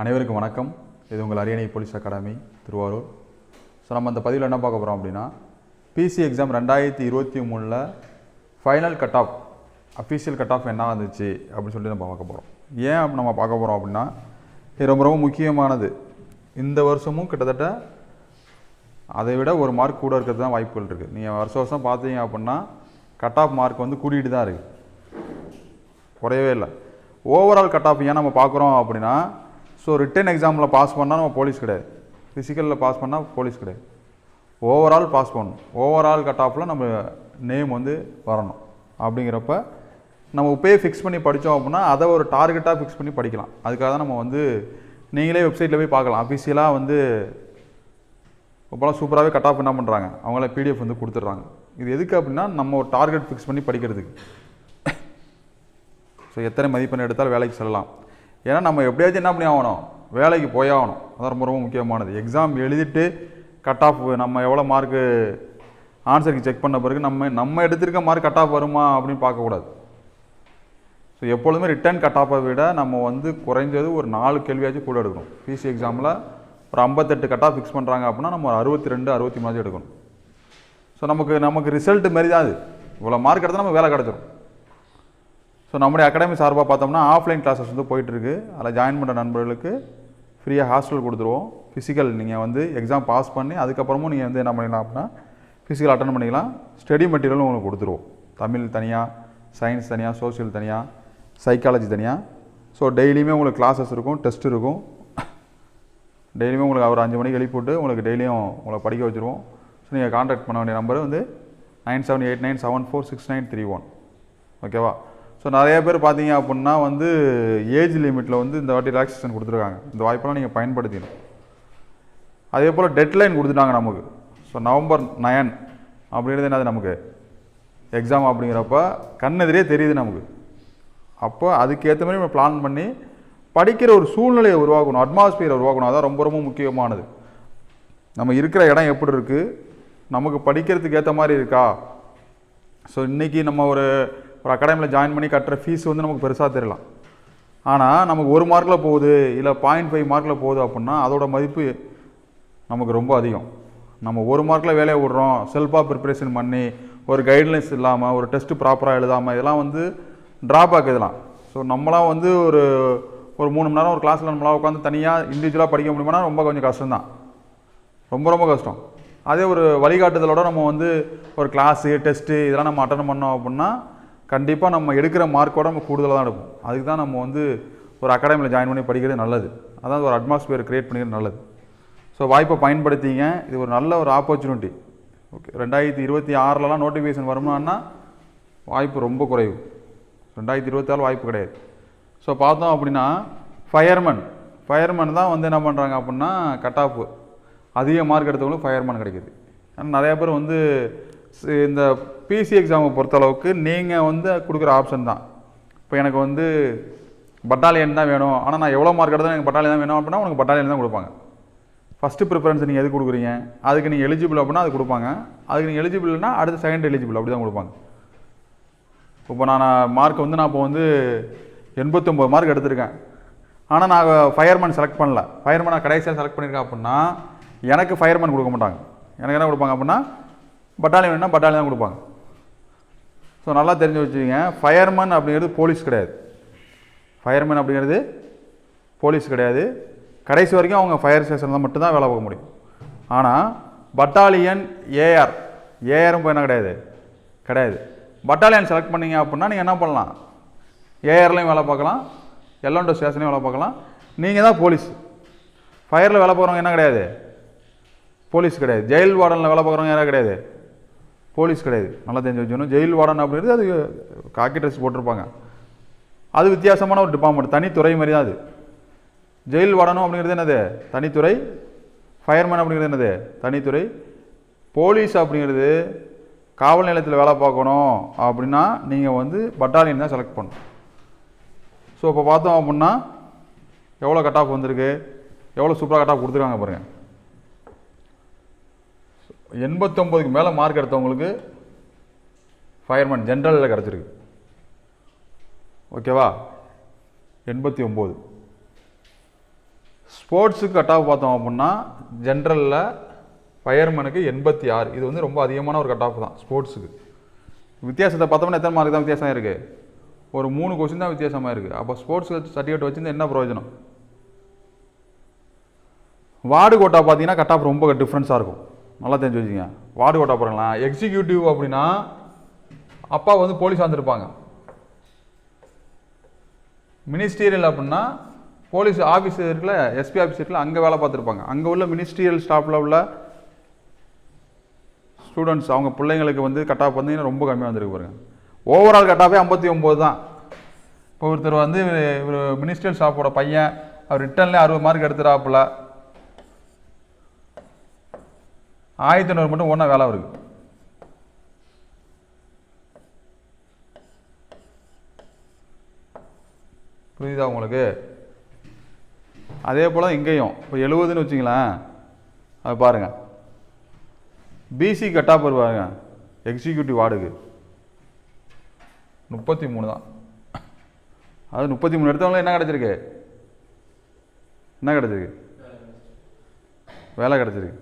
அனைவருக்கும் வணக்கம். இது உங்கள் அரியணை போலீஸ் அகாடமி திருவாரூர். ஸோ நம்ம அந்த பதிவில் என்ன பார்க்க போகிறோம் அப்படின்னா பிசி எக்ஸாம் ரெண்டாயிரத்தி இருபத்தி மூணில் final cut off official cut off என்ன வந்துச்சு அப்படின்னு சொல்லி நம்ம பார்க்க போகிறோம் ஏன் அப்படி நம்ம பார்க்க போகிறோம் அப்படின்னா இது ரொம்ப ரொம்ப முக்கியமானது. இந்த வருஷமும் கிட்டத்தட்ட அதை விட ஒரு மார்க் கூட இருக்கிறது தான் வாய்ப்புகள் இருக்குது நீங்கள் வருஷ வருஷம் பார்த்தீங்க அப்படின்னா கட் ஆஃப் மார்க் வந்து கூட்டிகிட்டு தான் இருக்குது குறையவே இல்லை. ஓவரால் கட் ஆஃப் ஏன் நம்ம பார்க்குறோம் அப்படின்னா ஸோ ரிட்டன் எக்ஸாமில் பாஸ் பண்ணால் நம்ம போலீஸ் கிடையாது. ஃபிசிக்கலில் பாஸ் பண்ணால் போலீஸ் கிடையாது. ஓவரால் பாஸ் பண்ணணும். ஓவரால் கட் ஆஃபில் நம்ம நேம் வந்து வரணும். அப்படிங்கிறப்ப நம்ம இப்போயே ஃபிக்ஸ் பண்ணி படித்தோம் அப்படின்னா அதை ஒரு டார்கெட்டாக ஃபிக்ஸ் பண்ணி படிக்கலாம். அதுக்காக தான் நம்ம வந்து நீங்களே வெப்சைட்டில் போய் பார்க்கலாம். அஃபிஷியலாக வந்து இப்போலாம் சூப்பராகவே கட் ஆஃப் என்ன பண்ணுறாங்க அவங்கள பிடிஎஃப் வந்து கொடுத்துட்றாங்க. இது எதுக்கு அப்படின்னா நம்ம ஒரு டார்கெட் ஃபிக்ஸ் பண்ணி படிக்கிறதுக்கு. ஸோ எத்தனை மதிப்பெண் எடுத்தால் வேலைக்கு செல்லலாம். ஏன்னா நம்ம எப்படியாச்சும் என்ன பண்ணி ஆகணும் வேலைக்கு போய் ஆகணும் அதான் ரொம்ப ரொம்ப முக்கியமானது. எக்ஸாம் எழுதிட்டு கட் ஆஃப் நம்ம எவ்வளோ மார்க்கு ஆன்சருக்கு செக் பண்ண பிறகு நம்ம நம்ம எடுத்திருக்க மார்க் கட் ஆஃப் வருமா அப்படின்னு பார்க்கக்கூடாது. ஸோ எப்பொழுதுமே ரிட்டர்ன் கட் ஆஃபை விட நம்ம வந்து குறைஞ்சது ஒரு நாலு கேள்வியாச்சும் கூட எடுக்கணும். பிசி எக்ஸாமில் ஒரு ஐம்பத்தெட்டு கட் ஆஃப் ஃபிக்ஸ் பண்ணுறாங்க அப்படின்னா நம்ம ஒரு அறுபத்தி ரெண்டு அறுபத்தி மூணாச்சும் எடுக்கணும். ஸோ நமக்கு நமக்கு ரிசல்ட் மாரி தான் அது. இவ்வளோ மார்க் எடுத்தால் நம்ம வேலை கிடச்சிரும். ஸோ நம்முடைய அகாடமி சார்பாக பார்த்தோம்னா ஆஃப்லைன் கிளாஸஸ் வந்து போயிட்டுருக்கு. அதில் ஜாயின் பண்ணுற நண்பர்களுக்கு ஃப்ரீயாக ஹாஸ்டல் கொடுத்துருவோம். ஃபிசிக்கல் நீங்கள் வந்து எக்ஸாம் பாஸ் பண்ணி அதுக்கப்புறமும் நீங்கள் வந்து என்ன பண்ணிக்கலாம் அப்படின்னா ஃபிசிக்கல் அட்டன் பண்ணிக்கலாம். ஸ்டடி மெட்டீரியலும் உங்களுக்கு கொடுத்துருவோம். தமிழ் தனியாக சயின்ஸ் தனியாக சோஷியல் தனியாக சைக்காலஜி தனியாக ஸோ டெய்லியுமே உங்களுக்கு கிளாஸஸ் இருக்கும் டெஸ்ட் இருக்கும். டெய்லியுமே உங்களுக்கு ஒரு அஞ்சு மணிக்கு எழுப்பிவிட்டு உங்களுக்கு டெய்லியும் உங்களை படிக்க வச்சுருவோம். ஸோ நீங்கள் காண்டாக்ட் பண்ண வேண்டிய நம்பர் வந்து nine seven eight nine seven four six nine three one ஓகேவா ஸோ நிறைய பேர் பார்த்தீங்க அப்படின்னா வந்து ஏஜ் லிமிட்டில் வந்து இந்த வாட்டி ரிலாக்ஸேஷன் கொடுத்துருக்காங்க. இந்த வாய்ப்பெல்லாம் நீங்கள் பயன்படுத்திக்கணும். அதே போல் டெட்லைன் கொடுத்துட்டாங்க நமக்கு. ஸோ நவம்பர் நயன் அப்படிங்கிறது என்னது நமக்கு? எக்ஸாம் அப்படிங்கிறப்ப கண்ணெதிரே தெரியுது நமக்கு. அப்போ அதுக்கேற்ற மாதிரி நம்ம பிளான் பண்ணி படிக்கிற ஒரு சூழ்நிலையை உருவாக்கணும். அட்மாஸ்பியரை உருவாக்கணும். அதான் ரொம்ப ரொம்ப முக்கியமானது. நம்ம இருக்கிற இடம் எப்படி இருக்குது நமக்கு படிக்கிறதுக்கு ஏற்ற மாதிரி இருக்கா? ஸோ இன்றைக்கி நம்ம ஒரு ஒரு அகாடமியில் ஜாயின் பண்ணி கட்டுற ஃபீஸ் வந்து நமக்கு பெருசாக தெரியலாம். ஆனால் நமக்கு ஒரு மார்க்கில் போகுது இல்லை பாயிண்ட் ஃபைவ் மார்க்கில் போகுது அப்படின்னா அதோட மதிப்பு நமக்கு ரொம்ப அதிகம். நம்ம ஒரு மார்க்கில் வேலையை விடுறோம் செல்ஃபாக ப்ரிப்பரேஷன் பண்ணி ஒரு கைட்லைன்ஸ் இல்லாமல் ஒரு டெஸ்ட்டு ப்ராப்பராக எழுதாமல் இதெல்லாம் வந்து ட்ராபேக் இதெல்லாம். ஸோ நம்மளாம் வந்து ஒரு ஒரு மூணு மணி நேரம் ஒரு கிளாஸில் நம்மளாம் உட்காந்து தனியாக இண்டிவிஜுவலாக படிக்க முடியுமானா ரொம்ப கொஞ்சம் கஷ்டம்தான். ரொம்ப ரொம்ப கஷ்டம். அதே ஒரு வழிகாட்டுதலோட நம்ம வந்து ஒரு கிளாஸு டெஸ்ட்டு இதெல்லாம் நம்ம அட்டன் பண்ணோம் அப்படின்னா கண்டிப்பாக நம்ம எடுக்கிற மார்க்கோட நம்ம கூடுதலாக தான் எடுப்போம். அதுக்கு தான் நம்ம வந்து ஒரு அகாடமியில் ஜாயின் பண்ணி படிக்கிறது நல்லது. அதான் ஒரு அட்மாஸ்பியர் க்ரியேட் பண்ணிக்கிறது நல்லது. ஸோ வாய்ப்பை பயன்படுத்திங்க. இது ஒரு நல்ல ஒரு ஆப்பர்ச்சுனிட்டி ஓகே ரெண்டாயிரத்தி இருபத்தி ஆறிலலாம் நோட்டிஃபிகேஷன் வருமானா வாய்ப்பு ரொம்ப குறைவு. ரெண்டாயிரத்தி இருபத்தாறு வாய்ப்பு கிடையாது. ஸோ பார்த்தோம் அப்படின்னா ஃபயர்மேன் ஃபயர்மேன் தான் வந்து என்ன பண்ணுறாங்க அப்படின்னா கட் ஆஃப் அதிக மார்க் எடுத்தவங்களுக்கு ஃபயர்மேன் கிடைக்குது. ஆனால் நிறையா பேர் வந்து இந்த பிசி எக்ஸாமை பொறுத்தளவுக்கு நீங்கள் வந்து கொடுக்குற ஆப்ஷன் தான். இப்போ எனக்கு வந்து பட்டாலியன் தான் வேணும். ஆனால் நான் எவ்வளோ மார்க் எடுத்தாலும் எனக்கு பட்டாலியன் தான் வேணும் அப்படின்னா உனக்கு பட்டாலியன் தான் கொடுப்பாங்க. ஃபஸ்ட்டு ப்ரிஃபரன்ஸ் நீங்கள் எது கொடுக்குறீங்க? அதுக்கு நீங்கள் எலிஜிபிள் அப்படின்னா அது கொடுப்பாங்க. அதுக்கு நீங்கள் எலிஜிபிள்னா அடுத்து செகண்ட் எலிஜிபிள் அப்படி தான் கொடுப்பாங்க. இப்போ நான் மார்க் வந்து நான் இப்போ வந்து எண்பத்தொம்போது மார்க் எடுத்திருக்கேன். ஆனால் நான் ஃபயர்மேன் செலக்ட் பண்ணல. ஃபயர்மேன் நான் கடைசியாக செலக்ட் பண்ணியிருக்கேன் அப்படின்னா எனக்கு ஃபயர்மேன் கொடுக்க மாட்டாங்க. எனக்கு என்ன கொடுப்பாங்க அப்படின்னா பட்டாலியன் வேணும்னா பட்டாலியன் தான் கொடுப்பாங்க. ஸோ நல்லா தெரிஞ்சு வச்சுக்கோங்க. ஃபயர்மேன் அப்படிங்கிறது போலீஸ் கிடையாது. ஃபயர்மேன் அப்படிங்கிறது போலீஸ் கிடையாது. கடைசி வரைக்கும் அவங்க ஃபயர் ஸ்டேஷனில் மட்டும்தான் வேலை பார்க்க முடியும். ஆனால் பட்டாலியன் ஏஆர் ஏஆரும் போய் என்ன கிடையாது? கிடையாது. பட்டாலியன் செலக்ட் பண்ணீங்க அப்படின்னா நீங்கள் என்ன பண்ணலாம்? ஏஆர்லையும் வேலை பார்க்கலாம். எல்லோண்டோ ஸ்டேஷன்லையும் வேலை பார்க்கலாம். நீங்கள் தான் போலீஸ் ஃபயரில் வேலை பார்க்குறவங்க என்ன கிடையாது? போலீஸ் கிடையாது. ஜெயில் வார்டனில் வேலை பார்க்குறவங்க யாரும் கிடையாது. போலீஸ் கிடையாது. நல்லா தெரிஞ்சு வச்சுக்கணும் ஜெயில் வார்டன் அப்படிங்கிறது அது காக்கி ட்ரெஸ் போட்டிருப்பாங்க. அது வித்தியாசமான ஒரு டிபார்ட்மெண்ட் தனித்துறை மாதிரி தான் அது. ஜெயில் வார்டனும் அப்படிங்கிறது என்னது? தனித்துறை. ஃபயர்மேன் அப்படிங்கிறது என்னது? தனித்துறை. போலீஸ் அப்படிங்கிறது காவல் நிலையத்தில் வேலை பார்க்கணும் அப்படின்னா நீங்கள் வந்து பட்டாலியன் தான் செலக்ட் பண்ணணும். ஸோ இப்போ பார்த்தோம் அப்படின்னா எவ்வளோ கட் ஆஃப் வந்திருக்கு? எவ்வளோ சூப்பராக கட் ஆஃப் கொடுத்துருக்காங்க பாருங்கள் எண்பத்தொம்போதுக்கு மேலே மார்க் எடுத்தவங்களுக்கு ஃபயர்மேன் ஜென்ரலில் கிடச்சிருக்கு. ஓகேவா எண்பத்தி ஒம்பது ஸ்போர்ட்ஸுக்கு கட் ஆஃப் பார்த்தோம் அப்படின்னா ஜென்ரலில் ஃபயர்மேனுக்கு எண்பத்தி ஆறு. இது வந்து ரொம்ப அதிகமான ஒரு கட் ஆஃப் தான் ஸ்போர்ட்ஸுக்கு வித்தியாசத்தை பார்த்தோம்னா எத்தனை மார்க் தான் வித்தியாசம் இருக்குது ஒரு மூணு கொஸ்டின் தான் வித்தியாசமாக இருக்குது அப்போ ஸ்போர்ட்ஸ் சர்டிஃபிகேட் வச்சுருந்து என்ன பிரயோஜனம்? வார்டு கோட்டா பார்த்தீங்கன்னா கட் ஆஃப் ரொம்ப டிஃப்ரென்ஸாக இருக்கும். நல்லா தெரிஞ்சு வச்சுங்க வார்டு கோட்டா போகிறாங்களா எக்ஸிக்யூட்டிவ் அப்படின்னா அப்பா வந்து போலீஸ் வந்திருப்பாங்க மினிஸ்டீரியல் அப்படின்னா போலீஸ் ஆஃபீஸ் இருக்குல்ல எஸ்பி ஆஃபீஸ் இருக்குல்ல அங்கே வேலை பார்த்துருப்பாங்க. அங்கே உள்ள மினிஸ்டீரியல் ஸ்டாஃபில் உள்ள ஸ்டூடெண்ட்ஸ் அவங்க பிள்ளைங்களுக்கு வந்து கட் ஆஃப் வந்து ரொம்ப கம்மியாக வந்திருக்கு பாருங்க. ஓவரால் கட் ஆஃபே ஐம்பத்தி ஒம்பது தான். இப்போ ஒருத்தர் வந்து இவர் மினிஸ்ட்ரியல் ஸ்டாஃபோட பையன் அவர் ரிட்டர்ன்லேயே அறுபது மார்க் எடுத்துறாப்புல ஆயிரத்தி ஐநூறு மட்டும் ஒன்றா வேலை இருக்குது புரியுதா உங்களுக்கு? அதே போல் இங்கேயும் இப்போ எழுபதுன்னு வச்சிங்களேன். அது பாருங்கள் பிசி கட்டாப் பாருங்க. எக்ஸிக்யூட்டிவ் வார்டுக்கு. முப்பத்தி மூணு தான். அது முப்பத்தி மூணு எடுத்தவங்களும் என்ன கிடச்சிருக்கு? என்ன கிடச்சிருக்கு? வேலை கிடச்சிருக்கு.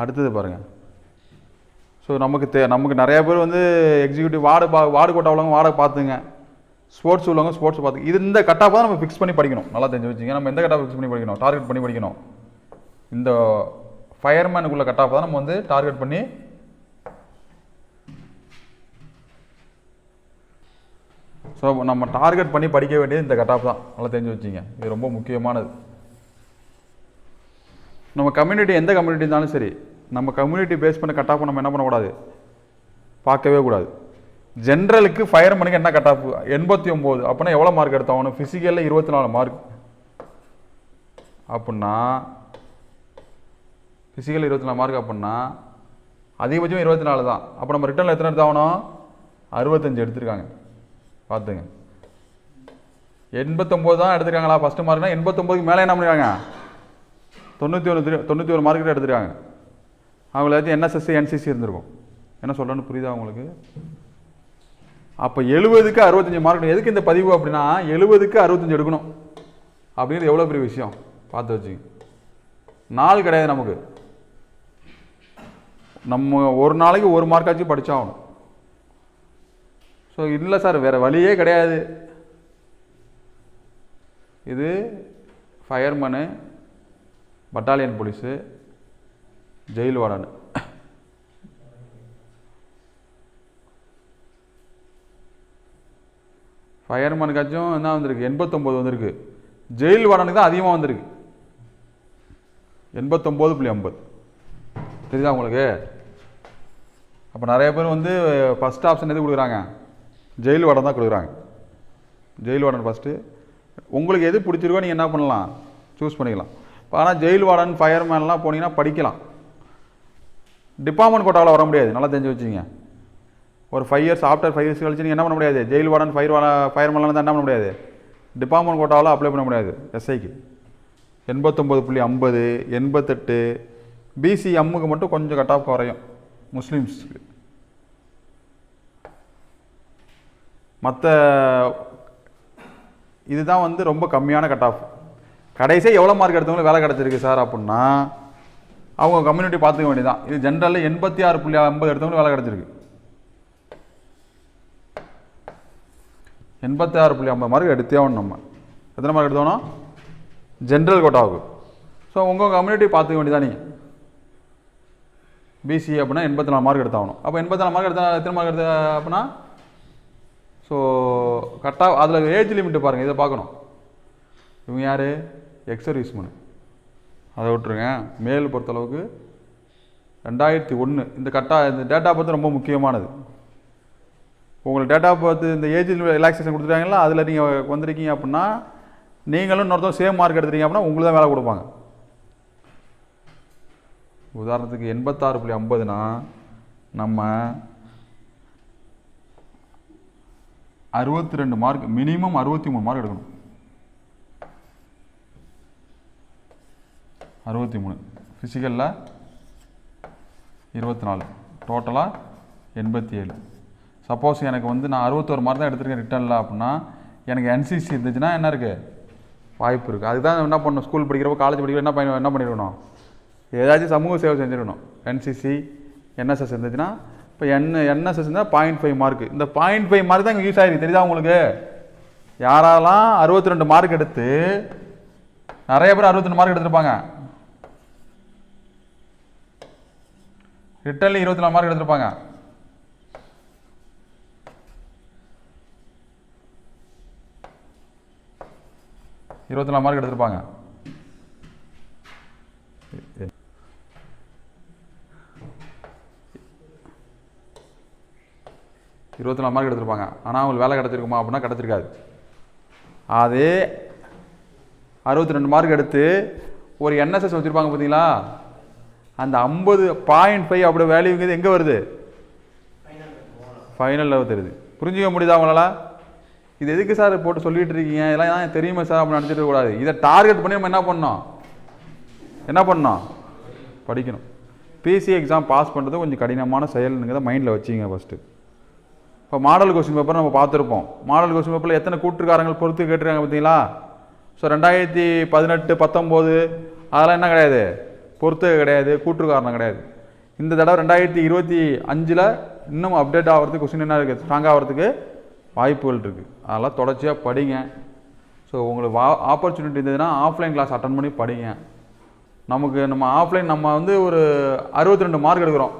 அடுத்தது பாருங்கள் ஸோ நமக்கு தே நமக்கு நிறையா பேர் வந்து எக்ஸிக்யூட்டிவ் வார்டு பா வார்டு கோட்டா உள்ளவங்க வார்டை பார்த்துங்க. ஸ்போர்ட்ஸ் உள்ளவங்க ஸ்போர்ட்ஸ் பார்த்து இது இந்த கட்டாக தான் நம்ம ஃபிக்ஸ் பண்ணி படிக்கணும். நல்லா தெரிஞ்சு வச்சுங்க நம்ம எந்த கட்டாக ஃபிக்ஸ் பண்ணி படிக்கணும்? டார்கெட் பண்ணி படிக்கணும். இந்த ஃபயர்மேனுக்குள்ள கட்டாக தான் நம்ம வந்து டார்கெட் பண்ணி ஸோ நம்ம டார்கெட் பண்ணி படிக்க வேண்டியது இந்த கட்டாப் தான். நல்லா தெரிஞ்சு வச்சுங்க இது ரொம்ப முக்கியமானது. நம்ம கம்யூனிட்டி எந்த கம்யூனிட்டி இருந்தாலும் சரி நம்ம கம்யூனிட்டி பேஸ் பண்ண ஆஃப் நம்ம என்ன பண்ணக்கூடாது? பார்க்கவே கூடாது. ஜென்ரலுக்கு ஃபயர் மணிக்கு என்ன கட்டாப் எண்பத்தி ஒம்பது அப்படின்னா எவ்வளோ மார்க் எடுத்தாகணும் ஃபிசிக்கலில் இருபத்தி நாலு மார்க் அப்படின்னா ஃபிசிக்கல் இருபத்தி நாலு மார்க் அப்படின்னா அதிகபட்சம் இருபத்தி நாலு தான். அப்போ நம்ம ரிட்டர்னில் எத்தனை எடுத்தாகணும் அறுபத்தஞ்சு எடுத்திருக்காங்க. பார்த்துங்க. எண்பத்தொம்போது தான் எடுத்திருக்காங்களா? ஃபஸ்ட்டு மார்க்னா எண்பத்தொம்போதுக்கு மேலே என்ன பண்ணிருக்காங்க? தொண்ணூற்றி ஒன்று தொண்ணூற்றி ஒரு மார்க்கெட் எடுத்துருக்காங்க. அவங்களாச்சும் என்எஸ்எஸ்சி என்சிசி இருந்திருக்கும். என்ன சொல்கிறேன்னு புரியுதா உங்களுக்கு? அப்போ எழுபதுக்கு அறுபத்தஞ்சி மார்க் எதுக்கு இந்த பதிவு அப்படின்னா எழுபதுக்கு அறுபத்தஞ்சு எடுக்கணும். அப்படிங்கிறது எவ்வளோ பெரிய விஷயம்? பார்த்து வச்சு நாள் கிடையாது நமக்கு. நம்ம ஒரு நாளைக்கு ஒரு மார்க்காச்சும் படித்தாகணும் ஸோ இல்லை சார் வேறு வழியே கிடையாது. இது fireman battalion police jail warden. ஃபயர்மேனுக்காச்சும் என்ன வந்திருக்கு? எண்பத்தொம்போது வந்திருக்கு. ஜெயில் வார்டனுக்கு தான் அதிகமாக வந்திருக்கு. எண்பத்தொம்போது புள்ளி ஐம்பது. தெரியுதா உங்களுக்கு? அப்போ நிறைய பேர் வந்து ஃபஸ்ட் ஆப்ஷன் எது கொடுக்குறாங்க? ஜெயில் வார்டன் தான் கொடுக்குறாங்க. ஜெயில் வார்டன் ஃபஸ்ட்டு உங்களுக்கு எது பிடிச்சிருக்கோ நீங்கள் என்ன பண்ணலாம்? சூஸ் பண்ணிக்கலாம். ஆனால் ஜெயில் வார்டன் ஃபயர்மேன்லாம் போனீங்கன்னா படிக்கலாம். டிபார்ட்மெண்ட் கோட்டாவில் வர முடியாது. நல்லா தெரிஞ்சு வச்சுங்க. ஒரு five years after five years கழிச்சு நீங்கள் என்ன பண்ண முடியாது? ஜெயில் வார்டன் ஃபயர் ஃபயர்மேன்லாம் தான் என்ன பண்ண முடியாது? டிபார்ட்மெண்ட் கோட்டாவில் அப்ளை பண்ண முடியாது. எஸ்ஐக்கு எண்பத்தொம்பது புள்ளி ஐம்பது எண்பத்தெட்டு பிசி எம்முக்கு மட்டும் கொஞ்சம் கட் ஆஃப் குறையும். முஸ்லீம்ஸுக்கு மற்ற இதுதான் வந்து ரொம்ப கம்மியான கட் ஆஃப் கடைசியாக எவ்வளோ மார்க் எடுத்தவங்களும் வேலை கிடச்சிருக்கு சார் அப்படின்னா அவங்க கம்யூனிட்டி பார்த்துக்க வேண்டியதான் இது ஜென்ரலில் எண்பத்தி ஆறு புள்ளி ஐம்பது எடுத்தவங்களும் வேலை கிடச்சிருக்கு. எண்பத்தி ஆறு புள்ளி ஐம்பது மார்க் எடுத்தே ஆகணும் நம்ம. எத்தனை மார்க் எடுத்தோன்னா ஜென்ரல் கோட்டாவுக்கு ஸோ உங்கள் கம்யூனிட்டி பார்த்துக்க வேண்டியதான் நீங்கள் பிசி அப்படின்னா எண்பத்தி நாலு மார்க் எடுத்தாகணும். அப்போ எண்பத்தி நாலு மார்க் எடுத்தால் எத்தனை மார்க் எடுத்த அப்படின்னா? ஸோ கரெக்டாக அதில் ஏஜ் லிமிட்டு பாருங்கள் இதை பார்க்கணும். இவங்க யார்? எக்ஸ் அதை விட்டுருங்க மேல் பொறுத்தளவுக்கு ரெண்டாயிரத்தி ஒன்று இந்த கட்டா இந்த டேட்டா பர்த் ரொம்ப முக்கியமானது. உங்களுக்கு டேட்டா பர்த் இந்த ஏஜ் ரிலாக்ஸேஷன் கொடுத்துட்டாங்களா அதில் நீங்கள் வந்திருக்கீங்க அப்படின்னா நீங்களும் இன்னொருத்தரும் சேம் மார்க் எடுத்துட்டீங்க அப்படின்னா உங்களுக்கு தான் வேலை கொடுப்பாங்க. உதாரணத்துக்கு எண்பத்தாறு புள்ளி ஐம்பதுனா நம்ம அறுபத்தி ரெண்டு மார்க் மினிமம் அறுபத்தி மூணு மார்க் எடுக்கணும். அறுபத்தி மூணு. ஃபிசிக்கலில் இருபத்தி நாலு. டோட்டலாக எண்பத்தி ஏழு. சப்போஸ் எனக்கு வந்து நான் அறுபத்தோரு மார்க் தான் எடுத்திருக்கேன் ரிட்டர்னில் அப்படின்னா எனக்கு என்சிசி இருந்துச்சுன்னா என்ன இருக்குது வாய்ப்பு இருக்குது அதுதான் என்ன பண்ணணும்? ஸ்கூல் படிக்கிறப்போ காலேஜ் படிக்கிறப்போ என்ன பண்ண என்ன பண்ணிருக்கணும்? ஏதாச்சும் சமூக சேவை செஞ்சிடணும் என்சிசி என்எஸ்எஸ் இருந்துச்சுன்னா இப்போ என் என்எஸ்எஸ் இருந்தால் பாயிண்ட் ஃபைவ் மார்க் இந்த பாயிண்ட் ஃபைவ் மார்க் தான் இங்கே யூஸ் ஆகிருக்கு தெரியுதா உங்களுக்கு? யாரெல்லாம் அறுபத்தி ரெண்டு மார்க் எடுத்து நிறைய பேர் அறுபத்தி ரெண்டு மார்க் எடுத்திருப்பாங்க. ரிட்டர்ன்ல இருபத்தி நாலு மார்க் எடுத்திருப்பாங்க. இருபத்தி நாலு மார்க் எடுத்திருப்பாங்க. இருபத்தி நாலு மார்க் எடுத்திருப்பாங்க. ஆனால் அவங்களுக்கு வேலை கிடச்சிருக்குமா அப்படின்னா கிடச்சிருக்காது. அதே அறுபத்தி ரெண்டு மார்க் எடுத்து ஒரு என்எஸ்எஸ் வச்சுருப்பாங்க பார்த்தீங்களா? அந்த ஐம்பது பாயிண்ட் ஃபைவ் அப்படி வேல்யூங்கிறது எங்கே வருது? ஃபைனலில் தெரியுது. புரிஞ்சுக்க முடியுதா அவங்களால இது எதுக்கு சார் போட்டு சொல்லிட்டு இருக்கீங்க? இதெல்லாம் ஏன் தெரியுமா சார் அப்படி நினச்சிட்டு கூடாது இதை டார்கெட் பண்ணி நம்ம என்ன பண்ணோம்? என்ன பண்ணோம்? படிக்கணும். பிசி எக்ஸாம் பாஸ் பண்ணுறது கொஞ்சம் கடினமான செயல்ங்கிறத மைண்டில் வச்சுங்க ஃபஸ்ட்டு இப்போ மாடல் கொஸ்டின் பேப்பர் நம்ம பார்த்துருப்போம். மாடல் கொஸ்டின் பேப்பரில் எத்தனை கூட்டுக்காரங்கள் பொறுத்து கேட்டிருக்காங்க பார்த்தீங்களா? ஸோ ரெண்டாயிரத்தி பதினெட்டு பத்தொம்போது அதெல்லாம் என்ன கிடையாது? பொறுத்து கிடையாது கூற்று காரணம் கிடையாது. இந்த தடவை ரெண்டாயிரத்தி இருபத்தி அஞ்சில் இன்னும் அப்டேட் ஆகிறதுக்கு கொஸ்டின் என்ன இருக்குது ஸ்ட்ராங் ஆகிறதுக்கு வாய்ப்புகள் இருக்குது அதெல்லாம் தொடர்ச்சியாக படிங்க. ஸோ உங்களுக்கு வா ஆப்பர்ச்சுனிட்டி இருந்ததுன்னா ஆஃப்லைன் கிளாஸ் அட்டன் பண்ணி படிங்க. நமக்கு நம்ம ஆஃப்லைன் நம்ம வந்து ஒரு அறுபத்தி ரெண்டு மார்க் எடுக்கிறோம்.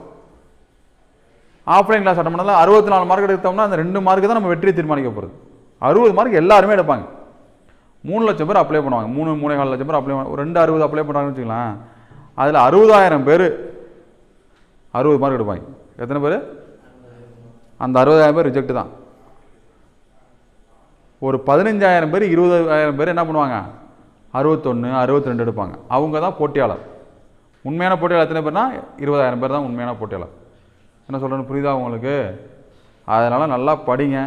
ஆஃப்லைன் கிளாஸ் அட்டன் பண்ணால் அறுபத்தி நாலு மார்க் எடுத்தோம்னா அந்த ரெண்டு மார்க்கு தான் நம்ம வெற்றி தீர்மானிக்க போகிறது அறுபது மார்க் எல்லாருமே எடுப்பாங்க. மூணு லட்சம் பேர் அப்ளை பண்ணுவாங்க. மூணு மூணே கால் லட்சம் பேர் அப்ளை பண்ணுவாங்க ஒரு ரெண்டு அறுபது அப்ளை பண்ணுறாங்கன்னு வச்சுக்கலாம் அதில் அறுபதாயிரம் பேர் அறுபது மார்க் எடுப்பாங்க. எத்தனை பேர்? அந்த அறுபதாயிரம் பேர் ரிஜெக்ட் தான். ஒரு பதினஞ்சாயிரம் பேர் இருபதாயிரம் பேர் என்ன பண்ணுவாங்க? அறுபத்தொன்று அறுபத்தி ரெண்டு எடுப்பாங்க. அவங்க தான் போட்டியாளர். உண்மையான போட்டியாளர் எத்தனை பேர்னா? இருபதாயிரம் பேர் தான் உண்மையான போட்டியாளர். என்ன சொல்கிறேன்னு புரியுதா உங்களுக்கு? அதனால் நல்லா படிங்க.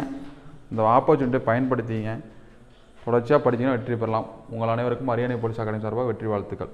இந்த ஆப்பர்ச்சுனிட்டியை பயன்படுத்திங்க. தொடர்ச்சியாக படித்தீங்கன்னா வெற்றி பெறலாம். உங்கள் அனைவருக்கும் அரியணை போலீஸ் அகாடமி சார்பாக வெற்றி வாழ்த்துக்கள்.